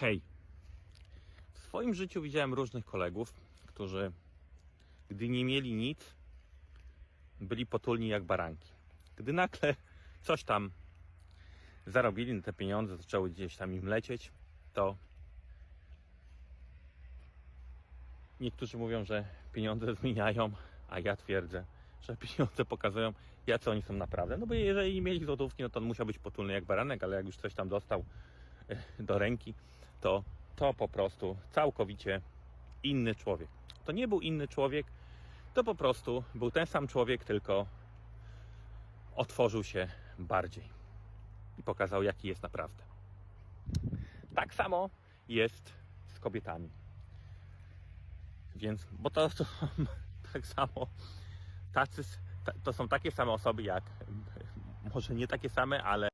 Hej. W swoim życiu widziałem różnych kolegów, którzy, gdy nie mieli nic, byli potulni jak baranki. Gdy nagle coś tam zarobili na te pieniądze, zaczęły gdzieś tam im lecieć, to niektórzy mówią, że pieniądze zmieniają, a ja twierdzę, że pieniądze pokazują, jacy oni są naprawdę. No bo jeżeli nie mieli złotówki, no to on musiał być potulny jak baranek, ale jak już coś tam dostał do ręki, to to po prostu całkowicie inny człowiek. To nie był inny człowiek, to po prostu był ten sam człowiek, tylko otworzył się bardziej i pokazał, jaki jest naprawdę. Tak samo jest z kobietami. Więc, bo to, to tak samo, tacy, ta- to są takie same osoby jak, może nie takie same, ale